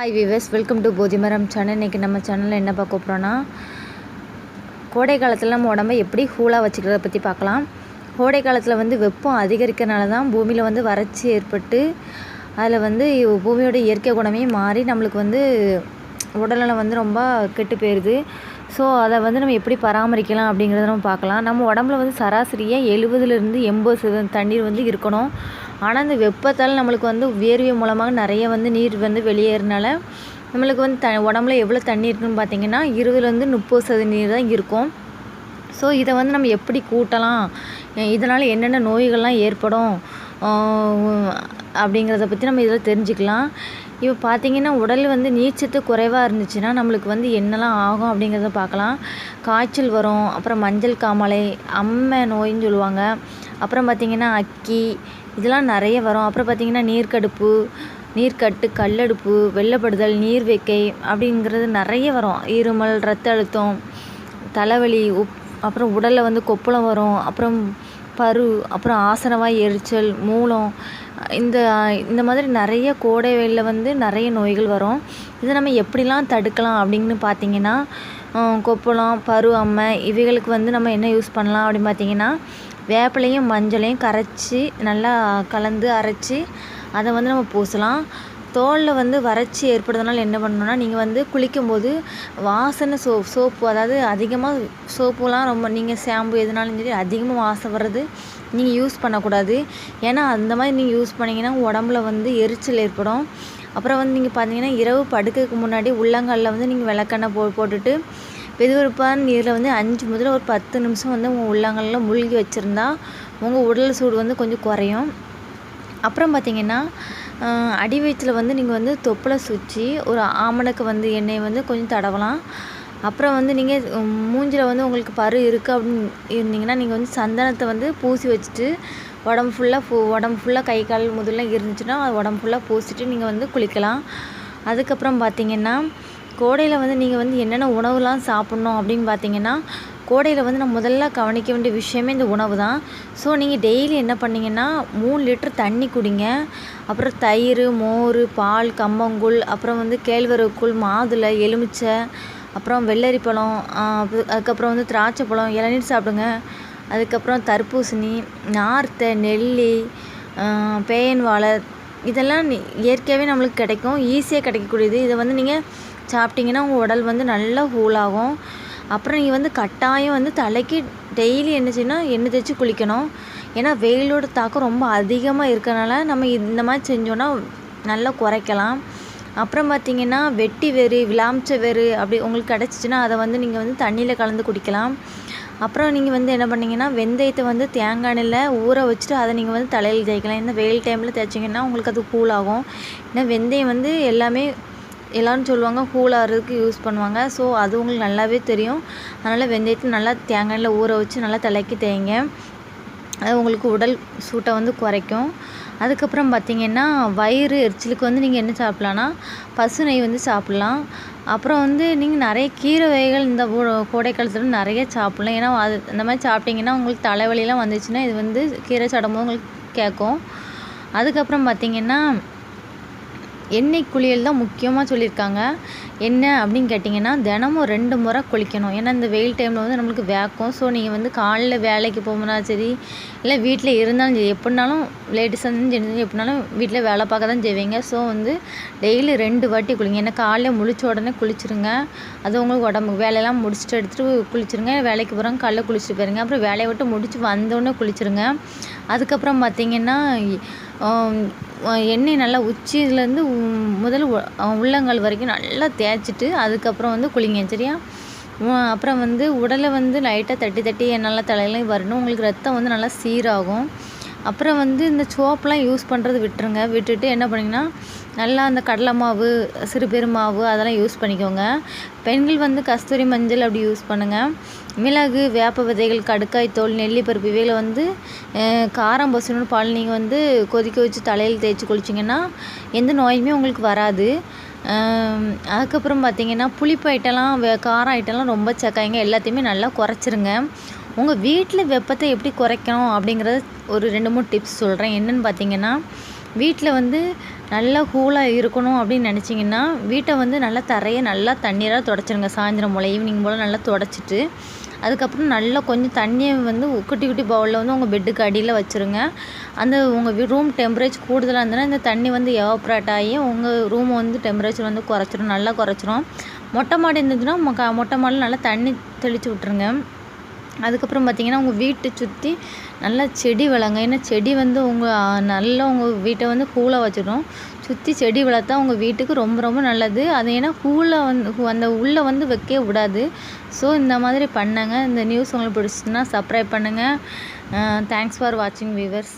Hi viewers welcome to Bodhimaram channel இன்றைக்கி நம்ம சேனலில் என்ன பார்க்க போகிறோன்னா கோடை காலத்தில் நம்ம உடம்பை எப்படி கூலாக வச்சுக்கிறத பற்றி பார்க்கலாம். கோடை காலத்தில் வந்து வெப்பம் அதிகரிக்கிறனால தான் பூமியில் வந்து வறட்சி ஏற்பட்டு அதில் வந்து பூமியோட இயற்கை குணமே மாறி நம்மளுக்கு வந்து உடல்நலம் வந்து ரொம்ப கெட்டு போயிடுது ஸோ அதை வந்து நம்ம எப்படி பராமரிக்கலாம் அப்படிங்கிறத நம்ம பார்க்கலாம். நம்ம உடம்புல வந்து சராசரியாக எழுபதுலேருந்து எண்பது சதவீதம் தண்ணீர் வந்து இருக்கணும். ஆனால் இந்த வெப்பத்தால் நம்மளுக்கு வந்து வேர்வை மூலமாக நிறைய வந்து நீர் வந்து வெளியேறனால நம்மளுக்கு வந்து த உடம்புல எவ்வளோ தண்ணி இருக்குன்னு பார்த்தீங்கன்னா இருபதுலேருந்து முப்பது சதவீதம் நீர் தான் இருக்கும். ஸோ இதை வந்து நம்ம எப்படி கூட்டலாம்? இதனால் என்னென்ன நோய்கள்லாம் ஏற்படும்? அப்படிங்கிறத பற்றி நம்ம இதில் தெரிஞ்சுக்கலாம். இப்போ பார்த்தீங்கன்னா உடல் வந்து நீச்சத்து குறைவாக இருந்துச்சுன்னா நம்மளுக்கு வந்து என்னெல்லாம் ஆகும் அப்படிங்கிறத பார்க்கலாம் காய்ச்சல் வரும் அப்புறம் மஞ்சள் காமாலை அம்மை நோயின்னு சொல்லுவாங்க. அப்புறம் பார்த்திங்கன்னா அக்கி இதெல்லாம் நிறைய வரும். அப்புறம் பார்த்திங்கன்னா நீர்க்கடுப்பு நீர்க்கட்டு கல்லடுப்பு வெள்ளப்படுதல் நீர்வேக்கை அப்படிங்கிறது நிறைய வரும். இருமல் ரத்த அழுத்தம் தலைவலி உப் அப்புறம் உடலில் வந்து கொப்பளம் வரும். அப்புறம் பரு அப்புறம் ஆசனவாய் எரிச்சல் மூலம் இந்த இந்த மாதிரி நிறைய கோடை வெயிலில் வந்து நிறைய நோய்கள் வரும். இதை நம்ம எப்படிலாம் தடுக்கலாம் அப்படின்னு பார்த்தீங்கன்னா கொப்பளம் பரு அம்மை இவைகளுக்கு வந்து நம்ம என்ன யூஸ் பண்ணலாம் அப்படின்னு பார்த்தீங்கன்னா வேப்பிலையும் மஞ்சளையும் கரைச்சி நல்லா கலந்து அரைச்சி அதை வந்து நம்ம பூசலாம். தோலில் வந்து வறட்சி ஏற்படுறதுனால என்ன பண்ணணும்னா நீங்கள் வந்து குளிக்கும்போது வாசனை சோ சோப்பு அதாவது அதிகமாக சோப்புலாம் ரொம்ப நீங்கள் ஷாம்பு எதுனாலும் சரி அதிகமாக வாசம் வர்றது நீங்கள் யூஸ் பண்ணக்கூடாது. ஏன்னா அந்த மாதிரி நீங்கள் யூஸ் பண்ணிங்கன்னா உடம்புல வந்து எரிச்சல் ஏற்படும். அப்புறம் வந்து நீங்கள் பார்த்தீங்கன்னா இரவு படுக்கிறதுக்கு முன்னாடி உள்ளங்காலில் வந்து நீங்கள் விளக்கெண்ணெய் போ போட்டுட்டு வெதுவெதுப்பான நீரில் வந்து அஞ்சு முதல்ல ஒரு பத்து நிமிஷம் வந்து உங்கள் உள்ளங்காலில் மூழ்கி வச்சுருந்தா உங்கள் உடல் சூடு வந்து கொஞ்சம் குறையும். அப்புறம் பார்த்திங்கன்னா அடி வயிற்றில் வந்து நீங்கள் வந்து தொப்பில் சுற்றி ஒரு ஆமணக்கு வந்து எண்ணெயை வந்து கொஞ்சம் தடவலாம். அப்புறம் வந்து நீங்கள் மூஞ்சில் வந்து உங்களுக்கு பரு இருக்குது அப்படின்னு இருந்தீங்கன்னா நீங்கள் வந்து சந்தனத்தை வந்து பூசி வச்சுட்டு உடம்பு ஃபுல்லாக ஃபு உடம்பு ஃபுல்லாக கை கால் முதல்லாம் இருந்துச்சுன்னா அது உடம்பு ஃபுல்லாக பூசிட்டு நீங்கள் வந்து குளிக்கலாம். அதுக்கப்புறம் பார்த்திங்கன்னா கோடையில் வந்து நீங்கள் வந்து என்னென்ன உணவுலாம் சாப்பிட்ணும் அப்படின்னு பார்த்தீங்கன்னா கோடையில் வந்து நம்ம முதல்ல கவனிக்க வேண்டிய விஷயமே இந்த உணவு தான். ஸோ நீங்கள் டெய்லி என்ன பண்ணிங்கன்னா மூணு லிட்டர் தண்ணி குடிங்க. அப்புறம் தயிர் மோர் பால் கம்பங்கூழ் அப்புறம் வந்து கேழ்வரகுக்கூழ் மாதுளை எலுமிச்சை அப்புறம் வெள்ளரி பழம் அதுக்கப்புறம் வந்து திராட்சை பழம் இளநீர் சாப்பிடுங்க. அதுக்கப்புறம் தர்பூசணி நார்த்தை நெல்லி பேயன் வாழை இதெல்லாம் இயற்கையாகவே நம்மளுக்கு கிடைக்கும். ஈஸியாக கிடைக்கக்கூடியது. இதை வந்து நீங்கள் சாப்பிட்டிங்கன்னா உங்கள் உடல் வந்து நல்லா கூலாகும் அப்புறம் நீங்கள் வந்து கட்டாயம் வந்து தலைக்கு டெய்லி என்ன செய்யணும் எண்ணெய் தேய்ச்சி குளிக்கணும். ஏன்னா வெயிலோட தாக்கம் ரொம்ப அதிகமாக இருக்கனால நம்ம இந்த மாதிரி செஞ்சோன்னா நல்லா குறைக்கலாம். அப்புறம் பார்த்திங்கன்னா வெட்டி வேறு விளாமிச்ச வேறு அப்படி உங்களுக்கு கிடச்சிச்சின்னா அதை வந்து நீங்கள் வந்து தண்ணியில் கலந்து குடிக்கலாம். அப்புறம் நீங்கள் வந்து என்ன பண்ணிங்கன்னா வெந்தயத்தை வந்து தேங்காய் எண்ணெயில் ஊற வச்சுட்டு அதை நீங்கள் வந்து தலையில் தேய்க்கலாம். ஏன்னா வெயில் டைமில் தேய்ச்சிங்கன்னா உங்களுக்கு அது கூலாகும் ஏன்னா வெந்தயம் வந்து எல்லாமே எல்லோரும் சொல்லுவாங்க கூலாகிறதுக்கு யூஸ் பண்ணுவாங்க. ஸோ அது உங்களுக்கு நல்லாவே தெரியும். அதனால் வெந்தயத்தை நல்லா தேங்காயில் ஊற வச்சு நல்லா தலைக்கு தேய்ங்க. அது உங்களுக்கு உடல் சூட்டை வந்து குறைக்கும். அதுக்கப்புறம் பார்த்திங்கன்னா வயிறு எரிச்சலுக்கு வந்து நீங்கள் என்ன சாப்பிட்லான்னா பசு நெய் வந்து சாப்பிட்லாம். அப்புறம் வந்து நீங்கள் நிறைய கீரை வகைகள் இந்த கோடை காலத்தில் நிறைய சாப்பிட்லாம். ஏன்னா அது அந்த மாதிரி சாப்பிட்டிங்கன்னா உங்களுக்கு தலைவலிலாம் வந்துச்சுன்னா இது வந்து கீரை சாப்பிடும்போது உங்களுக்கு கேட்கும். அதுக்கப்புறம் பார்த்திங்கன்னா எண்ணெய் குளியல் தான் முக்கியமாக சொல்லியிருக்காங்க. என்ன அப்படின்னு கேட்டிங்கன்னா தினமும் ரெண்டு முறை குளிக்கணும். ஏன்னா இந்த வெயில் டைமில் வந்து நம்மளுக்கு வேக்கும். ஸோ நீங்கள் வந்து காலையில் வேலைக்கு போகணும்னா சரி இல்லை வீட்டில் இருந்தாலும் சரி எப்படினாலும் லேடிஸ் வந்து ஜென்ஸ் எப்படினாலும் வீட்டில் வேலை பார்க்க தான் செய்வீங்க. ஸோ வந்து டெய்லி ரெண்டு வாட்டி குளிங்க. ஏன்னா காலையில் முழிச்ச உடனே குளிச்சுருங்க. அது உங்களுக்கு உடம்பு வேலையெல்லாம் முடிச்சுட்டு எடுத்துகிட்டு குளிச்சுருங்க. வேலைக்கு போகிறாங்க காலைல குளிச்சுட்டு போயிருங்க. அப்புறம் வேலையை விட்டு முடிச்சு வந்தோடனே குளிச்சுருங்க. அதுக்கப்புறம் பார்த்திங்கன்னா எண்ணெய் நல்லா உச்சியிலேருந்து முதல் உள்ளங்கால் வரைக்கும் நல்லா தேய்ச்சிட்டு அதுக்கப்புறம் வந்து குளிங்க சரியா? அப்புறம் வந்து உடலை வந்து லைட்டாக தட்டி தட்டி நல்லா தலையிலையும் வரணும். உங்களுக்கு ரத்தம் வந்து நல்லா சீராகும். அப்புறம் வந்து இந்த சோப்பெலாம் யூஸ் பண்ணுறது விட்டுருங்க. விட்டுட்டு என்ன பண்ணிங்கன்னா நல்லா அந்த கடலை மாவு சிறுபெருமாவு அதெல்லாம் யூஸ் பண்ணிக்கோங்க. பெண்கள் வந்து கஸ்தூரி மஞ்சள் அப்படி யூஸ் பண்ணுங்கள் மிளகு வேப்ப விதைகள் கடுக்காய் தோல் நெல்லி பருப்பு இவைகளை வந்து காரம் பசுன்னு பால் நீங்கள் வந்து கொதிக்க வச்சு தலையில் தேய்ச்சி குளிச்சிங்கன்னா எந்த நோயுமே உங்களுக்கு வராது. அதுக்கப்புறம் பார்த்திங்கன்னா புளிப்பு ஐட்டம்லாம் வே காரம் ஐட்டம்லாம் ரொம்ப சக்காயங்க எல்லாத்தையுமே நல்லா குறைச்சிருங்க. உங்கள் வீட்டில் வெப்பத்தை எப்படி குறைக்கணும் அப்படிங்கிறத ஒரு ரெண்டு மூணு டிப்ஸ் சொல்கிறேன் என்னென்னு பார்த்தீங்கன்னா வீட்டில் வந்து நல்லா கூலாக இருக்கணும் அப்படின்னு நினச்சிங்கன்னா வீட்டை வந்து நல்லா தரையை நல்லா தண்ணீராக தொடச்சிருங்க. சாயந்தரம் போல் ஈவினிங் போல் நல்லா தொடச்சிட்டு அதுக்கப்புறம் நல்லா கொஞ்சம் தண்ணியை வந்து குட்டி குட்டி பவுலில் வந்து உங்கள் பெட்டுக்கு அடியில் வச்சுருங்க. அந்த உங்கள் ரூம் டெம்பரேச்சர் கூடுதலாக இருந்ததுன்னா இந்த தண்ணி வந்து எவாப்ரேட் ஆகி உங்கள் ரூமை வந்து டெம்பரேச்சர் வந்து குறைச்சிரும் நல்லா குறைச்சிரும். மொட்டை மாடி இருந்ததுன்னா மொ- மொட்டை மாடியில் நல்லா தண்ணி தெளித்து விட்ருங்க அதுக்கப்புறம் பார்த்திங்கன்னா உங்கள் வீட்டை சுற்றி நல்லா செடி வளங்க. ஏன்னா செடி வந்து உங்கள் நல்லா உங்கள் வீட்டை வந்து கூலாக வச்சிடும். சுற்றி செடி வளர்த்தா உங்கள் வீட்டுக்கு ரொம்ப ரொம்ப நல்லது. அது ஏன்னா கூலாக வந்து அந்த உள்ளே வந்து வைக்க விடாது. ஸோ இந்த மாதிரி பண்ணுங்க. இந்த நியூஸ் உங்களுக்கு பிடிச்சிச்சுன்னா சப்ஸ்கிரைப் பண்ணுங்கள் தேங்க்ஸ் ஃபார் வாட்சிங் வியூவர்ஸ்